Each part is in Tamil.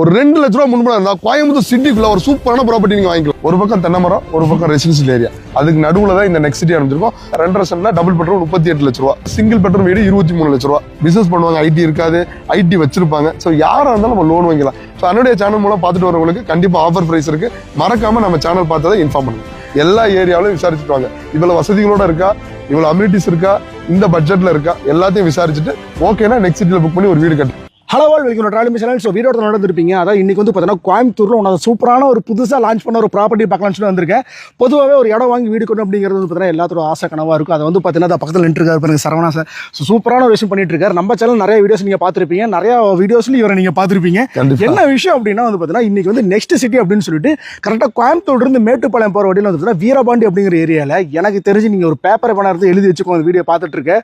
ஒரு ரெண்டு லட்ச ரூபா முன்பணம் இருந்தா கோயம்புத்தூர் சிட்டிக்குள்ள ஒரு சூப்பரான ப்ராப்பர்ட்டி நீங்க வாங்கிக்கலாம். ஒரு பக்கம் தென்னை மரம் ஒரு பக்கம் ரெசிடென்சியல் ஏரியா அதுக்கு நடுவுல தான் இந்த நெக்ஸ்ட் சிட்டி அனுப்பிச்சிருக்கோம் ரெண்டரை சென்ட்ல டபுள் பெட்ரூம் முப்பத்தி எட்டு லட்ச ரூபா. சிங்கிள் பெட்ரூம் வீடு இருபத்தி மூணு லட்ச ரூபா. பிசினஸ் பண்ணுவாங்க ஐடி இருக்காது. ஐடி வச்சிருப்பாங்க. ஸோ யாரா இருந்தாலும் நம்ம லோன் வாங்கிக்கலாம். ஸோ அதனுடைய சேனல் மூலம் பார்த்துட்டு வரவங்களுக்கு கண்டிப்பா ஆஃபர் பிரைஸ் இருக்கு. மறக்காம நம்ம சேனல் பார்த்ததை இன்ஃபார்ம் பண்ணுங்க. எல்லா ஏரியாவிலும் விசாரிச்சுட்டு வாங்க. இவ்வளவு வசதிகளோட இருக்கா? இவ்வளவு அம்யூனிட்டிஸ் இருக்கா? இந்த பட்ஜெட்ல இருக்கா? எல்லாத்தையும் விசாரிச்சுட்டு ஓகேனா நெக்ஸ்ட் சிட்டியில் புக் பண்ணி ஒரு வீடு கட்டு. ஹலோ வால் welcome travel channel. So video நடந்திருப்பீங்க. அதான் இன்னைக்கு வந்து பார்த்தீங்கன்னா கோயம்புத்தூரில் ஒன்று சூப்பரான ஒரு புதுசாக லான்ச் பண்ண ஒரு ப்ராப்பர்ட்டி பார்க்கலாம்னு சொல்லி வந்திருக்கேன். பொதுவாகவே ஒரு இடம் வாங்கி வீடு கொண்டு அப்படிங்கிறது வந்து பார்த்தீங்கன்னா எல்லாத்தோட ஆசை கனவாக இருக்கும். அதை வந்து பார்த்தீங்கன்னா பக்கத்தில் நின்றுருக்காரு பாருங்க சரவணா சார். ஸோ சூப்பரான ஒரு விஷயம் பண்ணிட்டு இருக்காரு. நம்ம சேனல் நிறைய வீடியோஸ் நீங்கள் பார்த்துருப்பீங்க. நிறைய வீடியோஸ்லையும் இவரை நீங்கள் பார்த்துருப்பீங்க. என்ன விஷயம் அப்படின்னா வந்து பார்த்தீங்கன்னா இன்னைக்கு வந்து நெக்ஸ்ட் சிட்டி அப்படின்னு சொல்லிட்டு கரெக்டாக கோயம்புத்தூர்ல இருந்து மேட்டுப்பாளையம் போகிற வழியில் வந்து பார்த்தீங்கன்னா வீரபாண்டி அப்படிங்கிற ஏரியாவில் எனக்கு தெரிஞ்சு நீங்கள் ஒரு பேப்பரை பண்ண எடுத்து எழுதி வச்சுக்கோ அந்த வீடியோ பார்த்துட்டு இருக்க.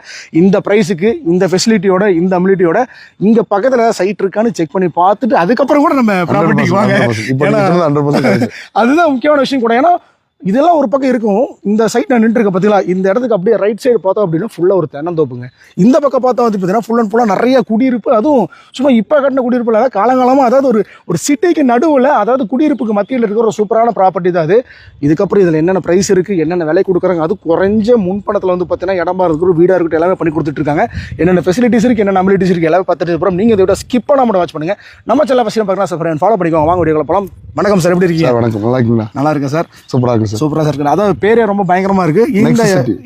இந்த ப்ரைஸுக்கு இந்த ஃபெசிலிட்டியோட இந்த அமிலிட்டியோட இங்க பக்கத்துல சைட் இருக்கான்னு செக் பண்ணி பார்த்துட்டு அதுக்கப்புறம் கூட நம்ம ப்ராப்பர்ட்டிக்கு வாங்க 100%. இப்போ ஏன்னா- நீங்க சொன்னது 100% correct. அதுதான் முக்கியமான விஷயம் கூட ஏன்னா இதெல்லாம் ஒரு பக்கம் இருக்கும். இந்த சைட் நான் நின்றுருக்க பார்த்தீங்களா இந்த இடத்துக்கு அப்படியே ரைட் சைடு பார்த்தோம் அப்படின்னா ஃபுல்லாக ஒரு தென்னந்தோப்புங்க. இந்த பக்கம் பார்த்தா வந்து பார்த்தீங்கன்னா ஃபுல் அண்ட் ஃபுல்லாக நிறைய குடியிருப்பு. அதுவும் சும்மா இப்போ கட்டின குடியிருப்பு இல்லை காலங்காலமாக அதாவது ஒரு ஒரு சிட்டிக்கு நடுவில் அதாவது குடியிருப்புக்கு மத்தியில் இருக்கிற ஒரு சூப்பரான ப்ராப்பர்ட்டி தான் அது. இதுக்கப்புறம் இதில் என்னென்ன ப்ரைஸ் இருக்குது என்னென்ன விலை கொடுக்குறாங்க அது குறைஞ்ச முன்பணத்தில் வந்து பார்த்தீங்கன்னா இடமா இருக்கட்டும் வீடாக இருக்கட்டும் எல்லாமே பண்ணி கொடுத்துட்டு இருக்காங்க என்னென்ன ஃபெசிலிட்டிஸ் இருக்குது என்னென்ன அமிலிட்டிஸ் இருக்குது எல்லாமே பார்த்துட்டு அப்புறம் நீங்கள் இதை விட ஸ்கிப் பண்ணாமல் வாட்ச் பண்ணுங்கள் நம்ம சில ஃபஸ்ட்டு பார்க்கலாம் சார் ஃபாலோ பண்ணிக்கோங்க. வாங்க வீடியோ போகலாம் வணக்கம் சார் எப்படி இருக்கீங்க? வணக்கம். நல்லா இருக்கீங்களா? நல்லா இருக்கேன் சார். சூப்பரா இருக்கு சார். சூப்பரா சார் அதாவது பேரே ரொம்ப பயங்கரமா இருக்கு. இந்த.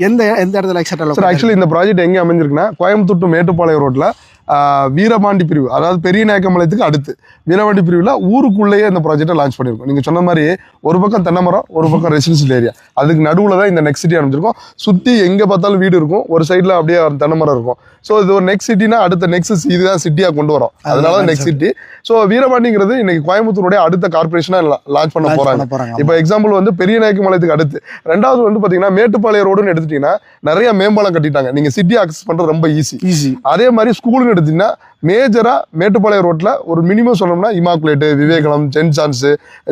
எந்த எந்த இடத்துல எக்ஸாக்ட் சார் ஆக்சுவலி இந்த ப்ராஜெக்ட் எங்க அமைஞ்சிருக்குன்னா கோயம்புத்தூர் டு மேட்டுப்பாளையம் ரோட்ல ஆஹ், வீரபாண்டி பிரிவு. அதாவது பெரிய நாயக்கம்பாளையத்துக்கு அடுத்து. வீரபாண்டி பிரிவுல ஊருக்குள்ளேயே இந்த ப்ராஜெக்ட்டை லான்ச் பண்ணிருக்கோம். நீங்க சொன்ன மாதிரி ஒரு பக்கம் தென்னை மரம் ஒரு பக்கம் ரெசிடென்சியல் ஏரியா அதுக்கு நடுவுல தான் இந்த நெக்ஸ்ட் சிட்டி அமைஞ்சிருக்கோம். சுத்தி எங்க பார்த்தாலும் வீடு இருக்கும். ஒரு சைடுல அப்படியே ஒரு தென்னை மரம் இருக்கும். ஸோ இது ஒரு நெக்ஸ்ட் சிட்டினா அடுத்த நெக்ஸ்ட் இதுதான் சிட்டியா கொண்டு வரோம். அதனால நெக்ஸ்ட் சிட்டி ஸோ வீரபாண்டிங்கிறது இன்னைக்கு கோயம்புத்தூருடைய அடுத்த கார்பரேஷனா லான்ச் பண்ண போறாங்க. இப்போ எக்ஸாம்பிள் வந்து பெரிய நாயக்கம்பாளையத்துக்கு அடுத்து. ரெண்டாவது வந்து பாத்தீங்கன்னா மேட்டுப்பாளையம் ரோடுன்னு எடுத்துட்டீங்கன்னா நிறைய மேம்பாலம் கட்டிட்டாங்க. நீங்க சிட்டி ஆக்சஸ் பண்றது ரொம்ப ஈஸி ஈஸி அதே மாதிரி ஸ்கூலுன்னு எடுத்தீங்கன்னா மேஜரா மேட்டுப்பாளையம் ரோட்ல ஒரு மினிமம் சொல்லணும்னா இமாக்குலேட்டு விவேகலம் சென்ட் சான்ஸ்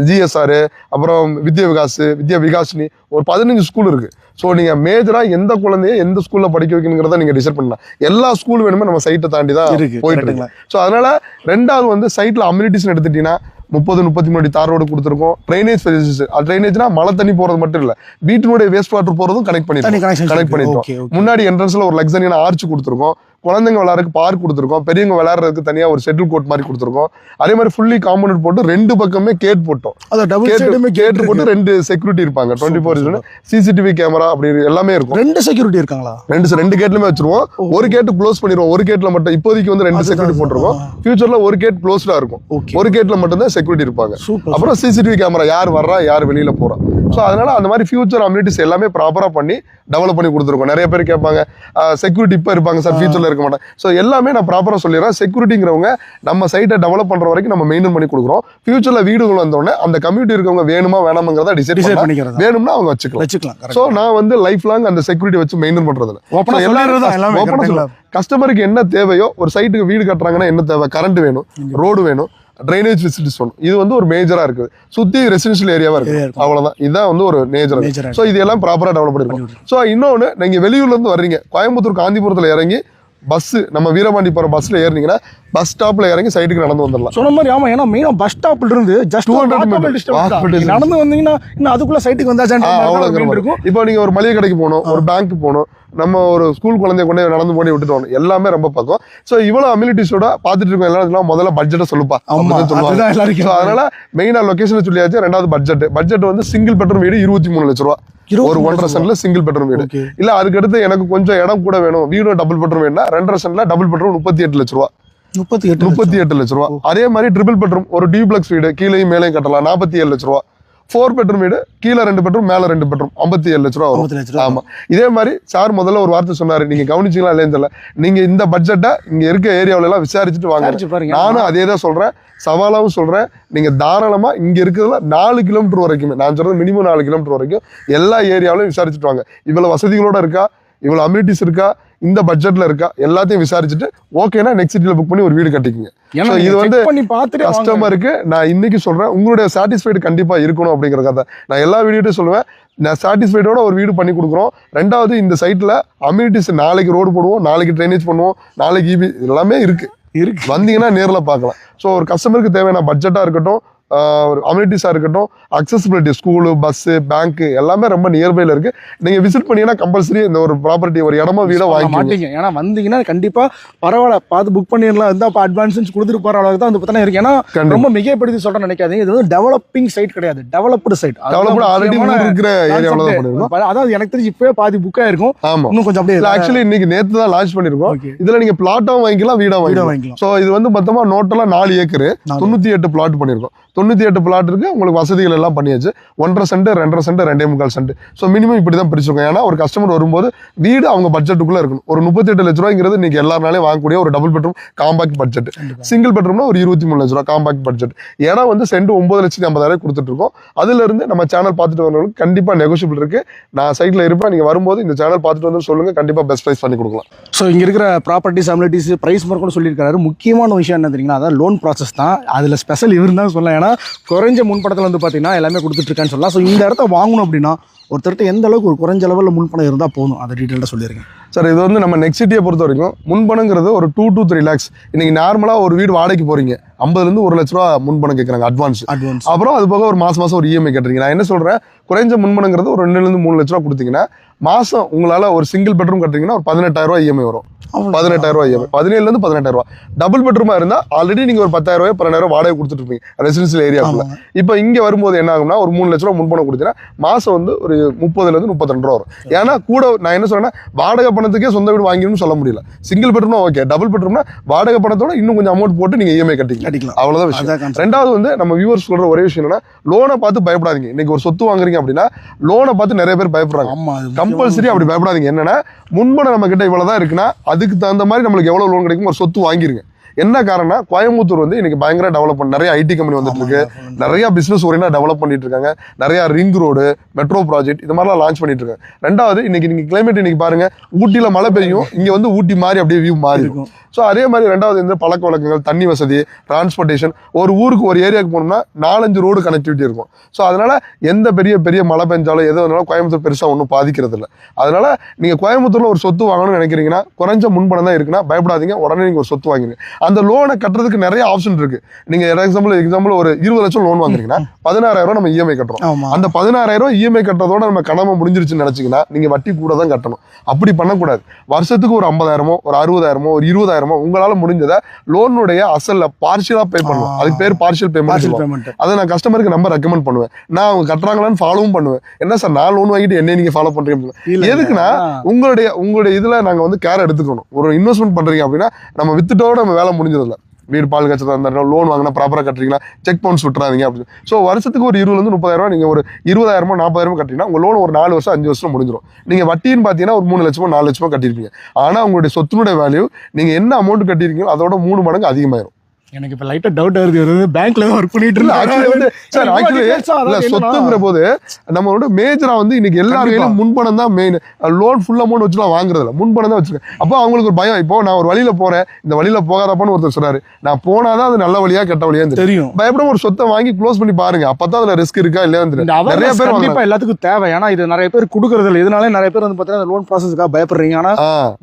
ஜிஎஸ்ஆர் அப்புறம் வித்யா விகாஸ் வித்யா விகாஸ்னி ஒரு பதினஞ்சு ஸ்கூல் இருக்கு. ஸோ நீங்க மேஜரா எந்த குழந்தைய எந்த ஸ்கூல்ல படிக்க வைக்கணுங்கிறத நீங்க டிசைட் பண்ணலாம். எல்லா ஸ்கூல் வேணுமே நம்ம சைட்டை தாண்டி தான் போயிட்டு இருக்கு. கரெக்ட்டுங்களா? ஸோ அதனால ரெண்டாவது வந்து சைட்ல அம்யூனிட்டிஸ் எடுத்துட்டீங்கன்னா முப்பது முப்பத்தி மூணு தார் ரோடு கொடுத்துருக்கோம். ட்ரைனேஜ் ஃபெசிலிட்டிஸ் அது ட்ரைனேஜ்னா மழை தண்ணி போறது மட்டும் இல்ல வீட்டினுடைய வேஸ்ட் வாட்டர் போறதும் கனெக்ட் பண்ணிருக்கோம் கனெக்ஷன் கனெக்ட் ஓகே முன்னாடி என்ட்ரன்ஸ்ல ஒரு லக்ஸரியான ஆர்ச் கொடுத்துருக்கோம். குழந்தைங்க விளையாடுறதுக்கு பார்க் கொடுத்துருக்கோம். பெரியவங்க விளையாடுறதுக்கு தனியா ஒரு ஷெட்டில் கோட் மாதிரி கொடுத்துருக்கோம். அதே மாதிரி ஃபுல்லி காம்பவுண்ட் போட்டு ரெண்டு பக்கமே கேட் போட்டோம். அது டபுள் கேட் போட்டு ரெண்டு செக்யூரிட்டி இருப்பாங்க. டுவெண்ட்டி ஃபோர் சிசிடிவி கேமரா அப்படி எல்லாமே இருக்கும். ரெண்டு செக்யூரிட்டி இருக்காங்களா? ரெண்டு ரெண்டு கேட்லயுமே வச்சிருவோம். ஒரு கேட் க்ளோஸ் பண்ணிடுவோம். ஒரு கேட்ல மட்டும் இப்போதைக்கு வந்து ரெண்டு செக்யூரிட்டி போட்டிருக்கோம். ஃபியூச்சர்ல ஒரு கேட் க்ளோஸ்டா இருக்கும். ஒரு கேட்ல மட்டும் தான் செக்யூரிட்டி இருப்பாங்க. அப்புறம் சிசிடிவி கேமரா யார் வர்றா யார் வெளியில போறா. ஸோ அதனால அந்த மாதிரி ஃபியூச்சர் அம்யூனிட்டிஸ் எல்லாமே ப்ராப்பரா பண்ணி டெவலப் பண்ணி கொடுத்துருக்கோம். நிறைய பேர் கேட்பாங்க செக்யூரிட்டி இப்போ இருப்பாங்க சார் ஃபியூச்சர்ல இருக்க மாட்டாங்க ஸோ எல்லாமே நான் ப்ராப்பரா சொல்லிடுறேன். செக்யூரிட்டிங்கிறவங்க நம்ம சைட்டை டெவலப் பண்ற வரைக்கும் நம்ம மெயின்டைன் பண்ணி கொடுக்குறோம். ஃபியூச்சர்ல வீடுகள் வந்தோடனே அந்த கம்யூனிட்டி இருக்கவங்க வேணுமா வேணாமங்கிறத டிசைட் பண்ணிக்கிறது? வேணும்னா அவங்க வச்சுக்கலாம். வச்சுக்கலாம் ஸோ நான் வந்து லைஃப் லாங் அந்த செக்யூரிட்டி வச்சு மெயின்டைன்? சொல்லுவேன். கஸ்டமருக்கு என்ன தேவையோ ஒரு சைட்டுக்கு வீடு கட்டுறாங்கன்னா என்ன தேவை? கரண்ட் வேணும் ரோடு வேணும் ட்ரைனேஜ் ஃபெசிலிட்டிஸ் வேணும். இது வந்து ஒரு மேஜரா இருக்குது. சுத்தி ரெசிடென்ஷியல் ஏரியாவா Area இருக்கு இருக்கும். அவ்வளவுதான். இதுதான் வந்து ஒரு மேஜர் Major ஆ ஸோ இது எல்லாம் ப்ராப்பரா டெவலப் பண்ணிருக்கோம். ஸோ இன்னொன்னு நீங்க வெளியூர்ல இருந்து வர்றீங்க. கோயம்புத்தூர் காந்திபுரத்துல இறங்கி பஸ் நம்ம வீரபாண்டி போற பஸ்ல ஏறினீங்கன்னா பஸ் ஸ்டாப்ல இறங்கி சைட்டுக்கு நடந்து வந்துடலாம் சொன்ன மாதிரி ஆமா ஏன்னா மெயினா பஸ் ஸ்டாப்ல இருந்து ஜஸ்ட் 200 200 meter. walkable distance. நடந்து வந்தீங்கன்னா இன்னும் அதுக்குள்ள சைட்டுக்கு ஒரு மாதிரி. இருக்கும். இப்போ நீங்க ஒரு மளிகை கடைக்கு போகணும் ஒரு பேங்க் போகணும் நம்ம ஒரு ஸ்கூல் குழந்தைய கொண்டு நடந்து போய் விட்டுட்டு வரணும். எல்லாமே ரொம்ப பக்கம். சோ இவ்வளவு அம்யூனிட்டிஸோட பாத்துட்டு இருக்கோம். எல்லாரும் முதல்ல பட்ஜெட்டை சொல்லுப்பா. சொல்லுவாங்க. அதனால மெயினா லொகேஷன் சொல்லியாச்சு. ரெண்டாவது பட்ஜெட் பட்ஜெட் வந்து சிங்கிள் பெட்ரூம் வீடு இருபத்தி மூணு லட்ச ரூபா. ஒரு ஒன்றரை சென்ட்ல சிங்கிள் பெட்ரூம் வீடு. இல்ல அதுக்கு அடுத்து எனக்கு கொஞ்சம் இடம் கூட வேணும். வீடும் டபுள் பெட்ரூம் வேணும்னா ரெண்டரை சென்ட்ல டபுள் பெட்ரூம் முப்பத்தி எட்டு லட்ச ரூபா. முப்பத்தி எட்டு முப்பத்தி எட்டு லட்ச ரூபா. அதே மாதிரி ட்ரிபிள் பெட்ரூம் ஒரு டியூப்ளெக்ஸ் வீடு கீழேயும் மேலேயும் கட்டலாம். நாற்பத்தி ஏழு லட்ச ரூபா. ஃபோர் பெட்ரூம் வீடு கீழே ரெண்டு பெட்ரூம் மேல ரெண்டு பெட்ரூம் ஐம்பத்தி ஏழு லட்ச ரூபா வரும். ஐம்பத்தி லட்ச ரூபா ஆமா. இதே மாதிரி சார் முதல்ல ஒரு வார்த்தை சொன்னாரு. நீங்க கவனிச்சீங்களா இல்லைன்னு தெரியல. நீங்க இந்த பட்ஜெட்டை இங்க இருக்க ஏரியாவுல எல்லாம் விசாரிச்சுட்டு வாங்க. நானும் அதே தான் சொல்றேன். சவாலாவும் சொல்றேன். நீங்க தாராளமா இங்க இருக்கிறதுல நாலு கிலோமீட்டர் வரைக்குமே நான் சொல்றது மினிமம் நாலு கிலோமீட்டர் வரைக்கும் எல்லா ஏரியாவிலும் விசாரிச்சுட்டு வாங்க. இவ்வளவு வசதிகளோட இருக்கா? இவ்வளவு அம்யூனிட்டிஸ் இருக்கா? இந்த பட்ஜெட்ல இருக்கா எல்லாத்தையும் விசாரிச்சுட்டு ஓகேனா நெக்ஸ்ட் சிட்டில புக் பண்ணி ஒரு வீடு கட்டிக்கங்க. இது வந்து பண்ணி பார்த்துட்டு. கஸ்டமருக்கு நான் இன்னைக்கு சொல்றேன் உங்களுடைய சாட்டிஸ்ஃபைடு கண்டிப்பா இருக்கணும் அப்படிங்கிற கதை. நான் எல்லா வீடியோட்டையும் சொல்லுவேன் நான் சாட்டிஸ்ஃபைடோட ஒரு வீடு பண்ணி கொடுக்குறோம். ரெண்டாவது இந்த சைட்ல அம்யூனிட்டிஸ் நாளைக்கு ரோடு போடுவோம் நாளைக்கு ட்ரைனேஜ் பண்ணுவோம் நாளைக்கு இபி எல்லாமே இருக்கு. இருக்கு. வந்தீங்கன்னா நேர்ல பார்க்கலாம். ஸோ ஒரு கஸ்டமருக்கு தேவையான பட்ஜெட்டா இருக்கட்டும் ஒரு அம்யூனிட்டிஸா இருக்கட்டும் அக்சசிபிலிட்டி ஸ்கூலு பஸ் பேங்க் எல்லாமே ரொம்ப நியர்பைல இருக்கு. நீங்க விசிட் பண்ணீங்கன்னா கம்பல்சரி இந்த ஒரு ப்ராப்பர்ட்டி ஒரு இடமா வீடோ வாங்க மாட்டீங்க ஏன்னா வந்தீங்கன்னா கண்டிப்பா பரவாயில்ல பார்த்து புக் பண்ணிடலாம். இருந்தா அப்ப அட்வான்ஸ் கொடுத்துட்டு போற அளவுக்கு தான் வந்து பார்த்தா இருக்கு. ஏன்னா. ரொம்ப மிகைப்படுத்தி சொல்றேன் நினைக்காதீங்க. இது வந்து டெவலப்பிங் சைட் கிடையாது. டெவலப்டு சைட் டெவலப்டு ஆல்ரெடி இருக்கிற ஏரியாவில் தான் அதாவது எனக்கு தெரிஞ்சு இப்பவே பாதி புக் ஆயிருக்கும். இன்னும் கொஞ்சம் அப்படியே ஆக்சுவலி இன்னைக்கு நேத்து தான் லான்ச் பண்ணிருக்கோம். ஓகே இதுல நீங்க பிளாட்டாவும் வாங்கிக்கலாம் வீடா வீடியோ வாங்கிக்கலாம். ஸோ இது வந்து மொத்தமா நோட்டெல்லாம் நாலு ஏக்கர். தொண்ணூத்தி எட்டு பிளாட் பண்ணிருக்கோம். தொண்ணூத்தி எட்டு பிளாட் இருக்கு. உங்களுக்கு வசதிகள் எல்லாம் பண்ணியாச்சு. ஒன்றரை சென்ட் ரெண்டரை சென்ட் ரெண்டே முக்கால் சென்ட் ஸோ மினிமம் இப்படி தான் பிரிச்சிருக்கோம். ஏன்னா ஒரு கஸ்டமர் வரும்போது வீடு அவங்க பட்ஜெட்டுக்குள்ள இருக்கணும். ஒரு முப்பத்தி எட்டு லட்ச ரூபாய்ங்கிறது இன்னைக்கு எல்லாருனாலையும் வாங்கக்கூடிய ஒரு double bedroom compact budget. Single பெட்ரூம்னா ஒரு இருபத்தி மூணு லட்ச ரூபா காம்பாக்ட் பட்ஜெட் இடம் வந்து சென்ட் ஒன்பது லட்சத்தி ஐம்பதாயிரம் கொடுத்துட்டு இருக்கோம். அதுல இருந்து நம்ம சேனல் பார்த்துட்டு வரவங்களுக்கு கண்டிப்பா நெகோஷியபிள் இருக்கு. நான் சைட்ல இருப்பேன். நீங்க வரும்போது இந்த சேனல் பார்த்துட்டு வந்து சொல்லுங்க. கண்டிப்பா பெஸ்ட் ப்ரைஸ் பண்ணி கொடுக்கலாம். ஸோ இங்க இருக்கிற ப்ராப்பர்ட்டிஸ் அமிலிட்டிஸ் பிரைஸ் மாதிரி கூட சொல்லியிருக்காரு. முக்கியமான விஷயம் என்ன தெரியுங்களா? அதான் லோன் ப்ராசஸ் தான். அதுல ஸ்பெஷல் இவர் தான் சொல்லலாம். பார்த்தீங்கன்னா குறைஞ்ச முன்படத்தில் வந்து பார்த்தீங்கன்னா எல்லாமே கொடுத்துட்ருக்கான்னு சொல்லலாம். ஸோ இந்த இடத்த வாங்கணும் அப்படின்னா ஒருத்தர்கிட்ட எந்த அளவுக்கு ஒரு குறைஞ்ச லெவலில் முன்பணம் இருந்தால் போதும்? அதை டீட்டெயிலாக சொல்லியிருக்கேன் சார் இது வந்து நம்ம நெக்ஸ்ட் சிட்டியை பொறுத்த வரைக்கும் முன்பணங்கிறது ஒரு டூ to த்ரீ லேக்ஸ் இன்னைக்கு நார்மலாக ஒரு வீடு வாடகைக்கு போறீங்க. ஐம்பதுலேருந்து ஒரு லட்ச ரூபா முன்பணம் கேட்குறாங்க அட்வான்ஸ் அட்வான்ஸ் அப்புறம் அது போக ஒரு மாசம் மாசம் ஒரு இஎம்ஐ கட்டுறீங்க. நான் என்ன சொல்றேன்? குறைஞ்ச முன்பணங்கிறது ஒரு ரெண்டுலேருந்து மூணு லட்ச ரூபா கொடுத்தீங்கன்னா மாசம் உங்களால ஒரு சிங்கிள் பெட்ரூம் கட்டுறீங்கன்னா ஒரு பதினெட்டாயிரம் ரூபாய் இஎம்ஐ வரும். பதினெட்டாயிரம் ரூபாய் இஎம்ஐ பதினேழுலேருந்து பதினெட்டாயிரம் ரூபாய் டபுள் பெட்ரூமா இருந்தா ஆல்ரெடி நீங்க ஒரு பத்தாயிரம் ரூபாய் பன்னெண்டாயிரம் வாடகை கொடுத்துட்டு இருப்பீங்க. ரெசிடென்சியல் ஆமாங்க இப்போ இங்க வரும்போது என்ன ஆகும்னா ஒரு மூணு லட்ச ரூபா முன்பணம் கொடுத்தீங்கன்னா மாசம் வந்து ஒரு முப்பதுல இருந்து முப்பத்தி ரூபா வரும். ஏன்னா கூட நான் என்ன சொல்றேன்னா வாடகை பணத்துக்கே சொந்த வீடு வாங்கணும்னு சொல்ல முடியல. சிங்கிள் பெட்ரூம்னா ஓகே டபுள் பெட்ரூம்னா வாடகை பணத்தோட இன்னும் கொஞ்சம் அமௌண்ட் போட்டு நீங்க இஎம்ஐ கட்டிக்கலாம். கட்டிக்கலாம். அவ்வளவுதான் விஷயம். ரெண்டாவது வந்து நம்ம வியூவர்ஸ் சொல்ற ஒரே விஷயம் என்னன்னா லோனை பார்த்து பயப்படாதீங்க. இன்னைக்கு ஒரு சொத்து வாங்குறீங்க அப்படின்னா லோனை பார்த்து நிறைய பேர் பயப்படுறாங்க. கம்பல்சரி அப்படி பயப்படாதீங்க. என்னன்னா முன்பணம் நம்ம கிட்ட இவ்வளவுதான் இருக்குன்னா அதுக்கு தகுந்த மாதிரி நம்மளுக்கு எவ்வளவு லோன் கிடைக்கும் ஒரு சொத்து வாங்கிருங்க. என்ன காரணம்னா கோயம்புத்தூர் வந்து இன்னைக்கு பயங்கர டெவலப் பண்ண நிறைய ஐடி கம்பெனி வந்துட்டு இருக்கு. நிறைய பிசினஸ் ஓரியனா டெவலப் பண்ணிட்டு இருக்காங்க. நிறைய ரிங் ரோடு மெட்ரோ ப்ராஜெக்ட் இது மாதிரிலாம் லான்ச் பண்ணிட்டு இருக்காங்க. ரெண்டாவது இன்னைக்கு நீங்க கிளைமேட் இன்னைக்கு பாருங்க ஊட்டியில மழை பெய்யும். இங்க வந்து ஊட்டி மாதிரி அப்படியே வியூ மாறி இருக்கும். ஸோ அதே மாதிரி ரெண்டாவது இந்த பழக்க வழக்கங்கள் தண்ணி வசதி டிரான்ஸ்போர்ட்டேஷன் ஒரு ஊருக்கு ஒரு ஏரியாவுக்கு போனோம்னா நாலஞ்சு ரோடு கனெக்டிவிட்டி இருக்கும். ஸோ அதனால எந்த பெரிய பெரிய மழை பெஞ்சாலும் எது வந்தாலும் கோயம்புத்தூர் பெருசாக ஒன்றும் பாதிக்கிறது இல்லை. அதனால நீங்கள் கோயம்புத்தூர்ல ஒரு சொத்து வாங்கணும்னு நினைக்கிறீங்கன்னா குறைஞ்ச முன்பணம் தான் இருக்குன்னா பயப்படாதீங்க. உடனே நீங்கள் ஒரு சொத்து வாங்கிங்க அந்த லோனை கட்டுறதுக்கு நிறைய ஆப்ஷன் இருக்கு. நீங்கள் எக்ஸாம்பிள் எக்ஸாம்பிள் ஒரு இருபது லட்சம் லோன் வாங்குறீங்கன்னா பதினாறாயிரம் நம்ம இஎம்ஐ கட்டுறோம். ஆமா. அந்த பதினாறாயிரம் இஎம்ஐ கட்டுறதோட நம்ம கடமை முடிஞ்சிருச்சுன்னு நினைச்சீங்கன்னா நீங்க வட்டி கூட தான் கட்டணும். அப்படி பண்ணக்கூடாது. வருஷத்துக்கு ஒரு ஐம்பதாயிரமோ ஒரு அறுபதாயிரமோ ஒரு இருபதாயிரமோ உங்களால முடிஞ்சதை லோனுடைய அசல்ல பார்ஷியலா பே பண்ணுவோம் அதுக்கு பேர் பார்ஷியல் பேமெண்ட் அதை நான் கஸ்டமருக்கு நம்பர் ரெக்கமெண்ட் பண்ணுவேன். நான் அவங்க கட்டுறாங்களான்னு ஃபாலோவும் பண்ணுவேன். என்ன சார் நான் லோன் வாங்கிட்டு என்ன நீங்க ஃபாலோ பண்றீங்க எதுக்குன்னா உங்களுடைய உங்களுடைய இதுல நாங்க வந்து கேர் எடுத்துக்கணும். ஒரு இன்வெஸ்ட்மெண்ட் பண்றீங்க அப்படின்னா நம்ம வித்துட்டோட நம்ம வேலை முடிஞ்சதில்ல வீடு பால் கச்சதாக இருந்தாலும் லோன் வாங்கினா ப்ராப்பராக கட்டுறீங்களா? செக் பவுன்ஸ் விட்டுறாதீங்க அப்படின்னு ஸோ வருஷத்துக்கு ஒரு இருபதுலேருந்து முப்பதாயிரம் ரூபாய் நீங்கள் ஒரு இருபதாயிரமோ நாற்பதாயிரமோ கட்டினா உங்கள் லோன் ஒரு நாலு வருஷம் அஞ்சு வருஷம் முடிஞ்சிடும் நீங்கள் வட்டின்னு பார்த்தீங்கன்னா ஒரு மூணு லட்சமோ நாலு லட்சமோ கட்டியிருப்பீங்க ஆனால் உங்களுடைய சொத்தினுடைய வேல்யூ நீங்கள் என்ன அமௌண்ட் கட்டியிருக்கீங்களோ அதோட மூணு மடங்கு அதிகமாயிரும். எனக்கு இப்ப லைட்டா டவுட் வருது இவரு பேங்க்ல தான் ஒர்க் பண்ணிட்டு வந்து சார் ஆக்சுவலி சொத்துங்கிற போது நம்மளோட மேஜரா வந்து இன்னைக்கு எல்லா கண்டிப்பா. கையிலும் முன்பணம் தான் மெயின் லோன் ஃபுல் அமௌண்ட் வச்சுலாம் வாங்குறது இல்ல முன்பணம் தான் வச்சிருக்கேன் அப்போ அவங்களுக்கு ஒரு பயம். இப்போ நான் ஒரு வழியில போறேன். இந்த வழியில போகாதப்பான்னு ஒருத்தர் சொல்றாரு நான் போனாதான் அது நல்ல வழியா கெட்ட வழியா தெரியும். பயப்படாம ஒரு சொத்தை வாங்கி க்ளோஸ் பண்ணி பாருங்க. அப்பதான் அதுல ரிஸ்க் இருக்கா இல்லையா நிறைய பேர் கண்டிப்பா எல்லாத்துக்கும் தேவை. ஏன்னா இது நிறைய பேர் கொடுக்கறது இல்லை இதனால நிறைய பேர் வந்து பாத்தீங்கன்னா லோன் ப்ராசஸ்க்காக பயப்படுறீங்க. ஆனா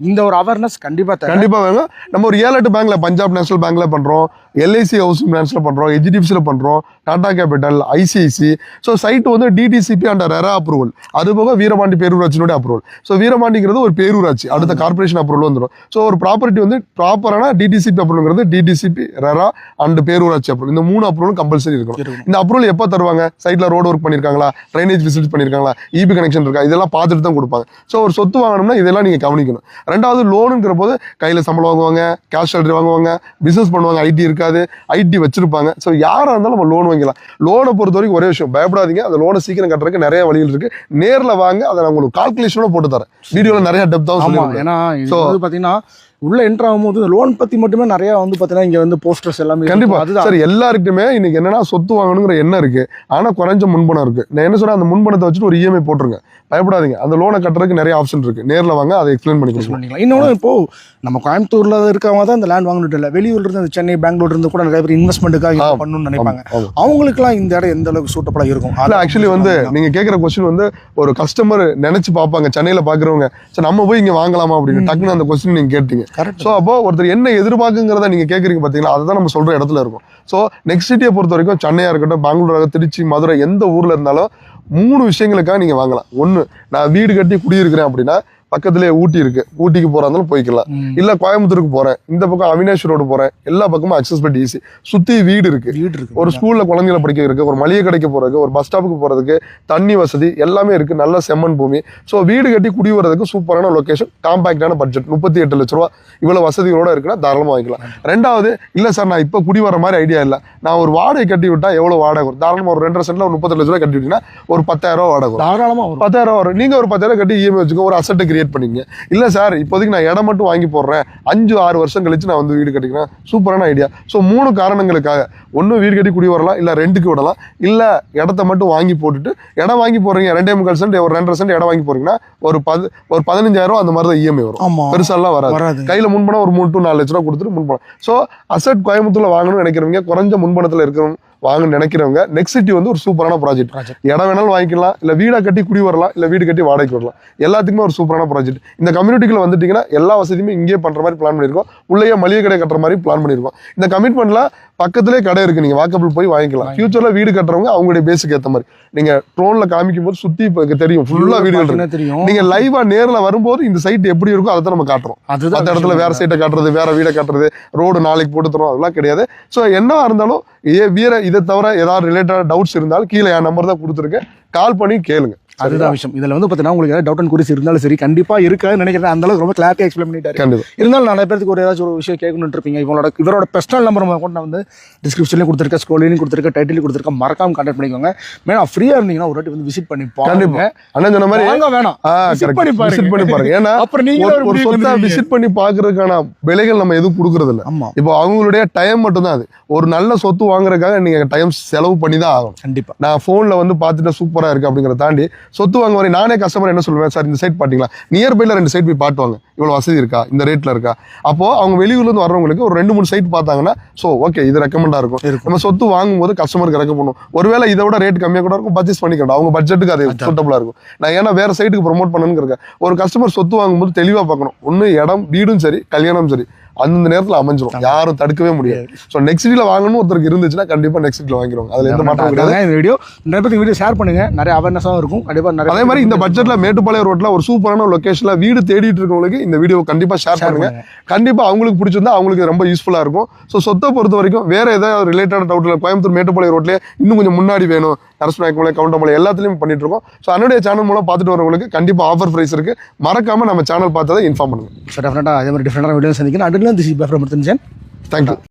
இந்த ஒரு அவேர்னஸ் கண்டிப்பா கண்டிப்பா வேணும். நம்ம ஒரு ஏழு எட்டு பேங்க்ல பஞ்சாப் நேஷனல் பேங்க்ல பண்றோம். எல்ஐசி ஹவுசிங் பிரான்ச்ல பண்றோம் ஹெச்டிஎஃப்சில பண்றோம் Tata capital ICICI so site வந்து டிடிசிபி அண்ட் ரெரா அப்ரூவல் அது போக வீரபாண்டி பேரூராட்சியினுடைய அப்ரூவல் ஸோ வீரபாண்டிங்கிறது ஒரு பேரூராட்சி. அடுத்த கார்பரேஷன் அப்ரூவல் வந்துடும் ஸோ ஒரு ப்ராப்பர்ட்டி வந்து ப்ராப்பரான டிடிசிபி அப்ரூவல்ங்கிறது டிடிசிபி ரெரா அண்ட் பேரூராட்சி அப்ரூவல் இந்த மூணு அப்ரூவலும் கம்பல்சரி இருக்கணும். இருக்கணும். இந்த அப்ரூவல் எப்போ தருவாங்க? சைட்ல ரோடு ஒர்க் பண்ணிருக்காங்களா? ட்ரைனேஜ் விசிட் பண்ணிருக்காங்களா? இபி கனெக்ஷன் இருக்கா? இதெல்லாம் பார்த்துட்டு தான் கொடுப்பாங்க. ஸோ ஒரு சொத்து வாங்கணும்னா இதெல்லாம் நீங்க கவனிக்கணும். ரெண்டாவது லோனுங்கிற போது கையில சம்பளம் வாங்குவாங்க கேஷ் சேலரி வாங்குவாங்க பிசினஸ் பண்ணுவாங்க ஐடி இருக்காது ஐடி வச்சிருப்பாங்க. ஸோ யாரா இருந்தாலும் நம்ம லோன் வாங்கிக்கலாம். லோனை பொறுத்த வரைக்கும் ஒரே விஷயம் பயப்படாதீங்க. அந்த லோனை சீக்கிரம் கட்டுறதுக்கு நிறைய வழிகள் இருக்கு. நேர்ல வாங்க அதை நான் உங்களுக்கு கால்குலேஷனோட போட்டு தரேன். வீடியோல நிறைய சொல்லுவாங்க ஏன்னா வந்து பாத்தீங்கன்னா உள்ள என்டர் ஆகும்போது லோன் பத்தி மட்டுமே நிறைய வந்து பாத்தீங்கன்னா இங்க வந்து போஸ்டர்ஸ் எல்லாமே. கண்டிப்பா. அதுதான். சார் எல்லாருக்குமே இன்னைக்கு என்னன்னா சொத்து வாங்கணுங்கிற எண்ணம் இருக்கு. ஆனா குறைஞ்ச முன்பணம் இருக்கு. நான் என்ன சொல்றேன் அந்த முன்பணத்தை வச்சுட்டு ஒரு இஎம்ஐ போட்டுருங்க. பயப்படாதீங்க. அந்த லோனை கட்டுறதுக்கு நிறைய ஆப்ஷன் இருக்கு. நேர்ல வாங்க அதை எக்ஸ்பிளைன் பண்ணி பண்ணிக்கலாம். இன்னொன்று இப்போ நம்ம கோயம்புத்தூர்ல இருக்கவங்க தான் இந்த லேண்ட் வாங்கிட்டு இல்லை வெளியூர்ல இருந்து சென்னை பெங்களூர்ல இருந்து கூட நிறைய பேர் இன்வெஸ்ட்மெண்ட்டுக்காக. பண்ணணும்னு நினைப்பாங்க. அவங்களுக்குலாம் இந்த இடம் எந்த அளவுக்கு சூட்டபிளா இருக்கும்? இல்ல ஆக்சுவலி வந்து நீங்க கேக்குற கொஸ்டின் வந்து ஒரு கஸ்டமர் நினைச்சு பார்ப்பாங்க. சென்னையில பாக்குறவங்க. சரி நம்ம போய் இங்க வாங்கலாமா அப்படின்னு டக்குன்னு அந்த கொஸ்டின் நீங்க கேட்டீங்க. ஸோ அப்போ ஒருத்தர் என்ன எதிர்பார்க்குங்கிறத நீங்க கேட்குறீங்க பார்த்தீங்களா அதுதான் நம்ம சொல்ற இடத்துல இருக்கும். ஸோ நெக்ஸ்ட் சிட்டியை பொறுத்த வரைக்கும் சென்னையா இருக்கட்டும் பெங்களூராக திருச்சி மதுரை எந்த ஊர்ல இருந்தாலும் மூணு விஷயங்களுக்காக நீங்க வாங்கலாம். ஒன்று நான் வீடு கட்டி குடியிருக்கிறேன் அப்படின்னா பக்கத்துலேயே ஊட்டி இருக்கு. ஊட்டிக்கு போறா இருந்தாலும் போய்க்கலாம். இல்ல கோயம்புத்தூருக்கு போறேன். இந்த பக்கம் அவினாஷ் ரோடு போறேன். எல்லா பக்கமும் அக்சஸ்பிலிட்டி ஈஸி சுத்தி வீடு இருக்கு. வீடு இருக்கு. ஒரு ஸ்கூல்ல குழந்தைகளை படிக்க இருக்கு ஒரு மளிகை கடைக்கு போறதுக்கு ஒரு பஸ் ஸ்டாப்புக்கு போறதுக்கு தண்ணி வசதி எல்லாமே இருக்கு. நல்ல செம்மண் பூமி. ஸோ வீடு கட்டி குடி வர்றதுக்கு சூப்பரான லொகேஷன் காம்பாக்டான பட்ஜெட் முப்பத்தி எட்டு லட்ச ரூபா. இவ்வளவு வசதிகளோட இருக்குன்னா தாராளமா வாங்கிக்கலாம். ரெண்டாவது இல்ல சார் நான் இப்போ குடி வர மாதிரி ஐடியா இல்ல. நான் ஒரு வாடகை கட்டி விட்டா எவ்வளவு வாடகை வரும்? தாராளமா ஒரு ரெண்டரை சென்ட்ல ஒரு முப்பத்தி லட்ச ரூபா கட்டி விட்டீங்கன்னா ஒரு பத்தாயிரம் ரூபா வாடகை வரும். தாராளமா வரும். பத்தாயிரம் வரும். நீங்க ஒரு பத்தாயிரம் கட்டி இஎம்ஐ வச்சுக்கோ. ஒரு அசட்டை கிரியேட் பண்ணீங்க இல்ல சார் இப்போதைக்கு நான் இடம் மட்டும் வாங்கி போடுறேன். அஞ்சு ஆறு வருஷம் கழிச்சு நான் வந்து வீடு கட்டிக்கிறேன். சூப்பரான ஐடியா ஸோ மூணு காரணங்களுக்காக. ஒன்று வீடு கட்டி குடி வரலாம் இல்ல ரெண்டுக்கு விடலாம். இல்ல இடத்த மட்டும் வாங்கி போட்டுட்டு இடம் வாங்கி போறீங்க ரெண்டே முக்கால் சென்ட் ஒரு ரெண்டரை சென்ட் இடம் வாங்கி போறீங்கன்னா ஒரு பது ஒரு பதினஞ்சாயிரம் அந்த மாதிரி தான் இஎம்ஐ வரும். ஆமா பெருசாலாம் வராது. வராது கையில முன்பணம் ஒரு மூணு டு நாலு லட்ச ரூபா கொடுத்துட்டு முன்பணம். ஸோ அசட் கோயம்புத்தூர்ல வாங்கணும்னு நினைக்கிறவங்க குறைஞ்ச முன்பணத்துல இருக்கிறவங்க வாங்கணும்னு நினைக்கிறவங்க நெக்ஸ்ட் சிட்டி வந்து ஒரு சூப்பரான ப்ராஜெக்ட். இடம் வேணாலும் வாங்கிக்கலாம் இல்ல வீடா கட்டி குடி வரலாம் இல்ல வீடு கட்டி வாடகைக்கு வரலாம். எல்லாத்துக்குமே ஒரு சூப்பரான ப்ராஜெக்ட் இந்த கம்யூனிட்டிக்குள்ள வந்துட்டீங்கன்னா எல்லா வசதியுமே இங்கேயே பண்ற மாதிரி பிளான் பண்ணியிருக்கோம். உள்ளேயே மளிகை கடை கட்டுற மாதிரி பிளான் பண்ணியிருக்கோம். இந்த கமிட்மெண்ட்ல பக்கத்திலே கடை இருக்கு. நீங்க வாக்கபிள் போய் வாங்கிக்கலாம். ஃபியூச்சர்ல வீடு கட்டுறவங்க அவங்களுடைய பேஸுக்கு ஏத்த மாதிரி. நீங்க ட்ரோன்ல காமிக்கும் போது சுத்தி இப்ப தெரியும். ஃபுல்லா வீடுகள் இருக்கு. தெரியும். நீங்க லைவா நேர்ல வரும்போது இந்த சைட் எப்படி இருக்கோ அதை தான் நம்ம காட்டுறோம். மற்ற இடத்துல வேற சைட்டை காட்டுறது வேற வீடை காட்டுறது ரோடு நாளைக்கு போட்டு தரோம் அதெல்லாம் கிடையாது. ஸோ என்னவா இருந்தாலும் ஏ வீர இதை தவிர ஏதாவது ரிலேட்டட் டவுட்ஸ் இருந்தாலும் கீழே என் நம்பர் தான் கொடுத்துருக்கேன். கால் பண்ணி கேளுங்க. அதுதான் விஷயம். இதுல வந்து பாத்தீங்கன்னா உங்களுக்கு ஏதாவது டவுட் அண்ட் குறிஸ் இருந்தாலும் சரி கண்டிப்பா இருக்காதுன்னு நினைக்கிறேன். அந்த அளவுக்கு ரொம்ப கிளாரிட்டி எக்ஸ்பிளைன் பண்ணிட்டாரு. இருந்தாலும் நிறைய பேருக்கு ஒரு ஏதாச்சும் ஒரு விஷயம் கேட்கணும்னு இருப்பீங்க. இவங்களோட இவரோட பெஸ்டல் நம்பர் நான் வந்து டிஸ்கிரிப்ஷன்லேயும் கொடுத்துருக்கேன் ஸ்கோலையும் கொடுத்துருக்கேன் டைட்டில் கொடுத்துருக்கேன். மறக்காம கான்டாக்ட் பண்ணிக்கோங்க. மேடம் ஃப்ரீயா இருந்தீங்கன்னா ஒரு வாட்டி வந்து விசிட் பண்ணி பாருங்க. அண்ணன் சொன்ன மாதிரி வாங்க வேணாம். correct. பண்ணி பாருங்க. ஏன்னா அப்புறம் நீங்க ஒரு- சொத்தை விசிட் பண்ணி பாக்குறதுக்கான விலைகள் நம்ம எதுவும் கொடுக்கறது இல்ல ஆமா. இப்போ அவங்களுடைய டைம் மட்டும் தான் அது. ஒரு நல்ல சொத்து வாங்குறதுக்காக நீங்க டைம் செலவு பண்ணி தான் ஆகணும். கண்டிப்பா. நான் ஃபோனில் வந்து பார்த்துட்டு சூப்பராக இருக்கு அப்படிங்கிறத தாண்டி சொத்து வாங்க நானே கஸ்டமர் என்ன சொல்லுவேன் சார் இந்த சைட் பார்த்தீங்களா நியர்பைல ரெண்டு சைட் போய் பாட்டுவாங்க இவ்வளோ வசதி இருக்கா? இந்த ரேட்டில் இருக்கா? அப்போ அவங்க வெளியூர்லேருந்து வர்றவங்களுக்கு ஒரு ரெண்டு மூணு சைட் பார்த்தாங்கன்னா ஸோ ஓகே இது ரெக்கமெண்டாக இருக்கும். நம்ம சொத்து வாங்கும்போது கஸ்டமருக்கு ரெக்கமெண்ட் பண்ணும் ஒருவேளை இதை விட ரேட் கம்மியாக கூட இருக்கும் பர்ச்சேஸ் பண்ணிக்கணும் அவங்க பட்ஜெட்டுக்கு அது சூட்டபுளாக இருக்கும். நான் ஏன்னா வேற சைட்டுக்கு ப்ரொமோட் பண்ணணுன்னு இருக்கேன் ஒரு கஸ்டமர் சொத்து வாங்கும்போது தெளிவாக பார்க்கணும். ஒன்று இடம் வீடும் சரி கல்யாணம் சரி. அந்தந்த நேரத்தில் அமைஞ்சிரும். யாரும் தடுக்கவே முடியாது. ஸோ நெக்ஸ்ட் சிட்டியில் வாங்கணும் ஒருத்தருக்கு இருந்துச்சுன்னா கண்டிப்பாக நெக்ஸ்ட் சிட்டியில் வாங்கிடுவாங்க அதில் எந்த மாற்றம் கிடையாது. இந்த வீடியோ நிறைய பேருக்கு வீடியோ ஷேர் பண்ணுங்க. நிறைய அவேர்னஸாகவும் இருக்கும். கண்டிப்பா நிறைய அதே மாதிரி இந்த பட்ஜெட்ல மேட்டுப்பாளையம் ரோட்ல ஒரு சூப்பரான லொகேஷன்ல வீடு தேடிட்டு இருக்கவங்களுக்கு இந்த வீடியோ கண்டிப்பா ஷேர் பண்ணுங்க. பண்ணுங்க. கண்டிப்பா அவங்களுக்கு பிடிச்சிருந்தா அவங்களுக்கு ரொம்ப யூஸ்ஃபுல்லா இருக்கும். ஸோ சொத்தை பொறுத்த வரைக்கும் வேற ஏதாவது ரிலேட்டட் டவுட்ல கோயம்புத்தூர் மேட்டுப்பாளையம் ரோட்லயே இன்னும் கொஞ்சம் முன்னாடி வேணும். நரசுநாயக்கமலை கவுண்டமலை எல்லாத்துலயும் பண்ணிட்டு இருக்கோம். ஸோ அன்னுடைய சேனல் மூலம் பார்த்துட்டு வரவங்களுக்கு கண்டிப்பா ஆஃபர் பிரைஸ் இருக்கு. மறக்காம நம்ம சேனல் பார்த்ததை இன்ஃபார்ம் பண்ணுங்க. ஸோ டெஃபினட்டாக அதே மாதிரி டிஃப்ரெண்டான வீடியோ சந்திக்கணும். அடுத்து ದಿಸ್ ಇಬ್ಬ ಫ್ರಮ್ ಮುರ್ತನ್ ಜನ್ ಥ್ಯಾಂಕ್ ಯು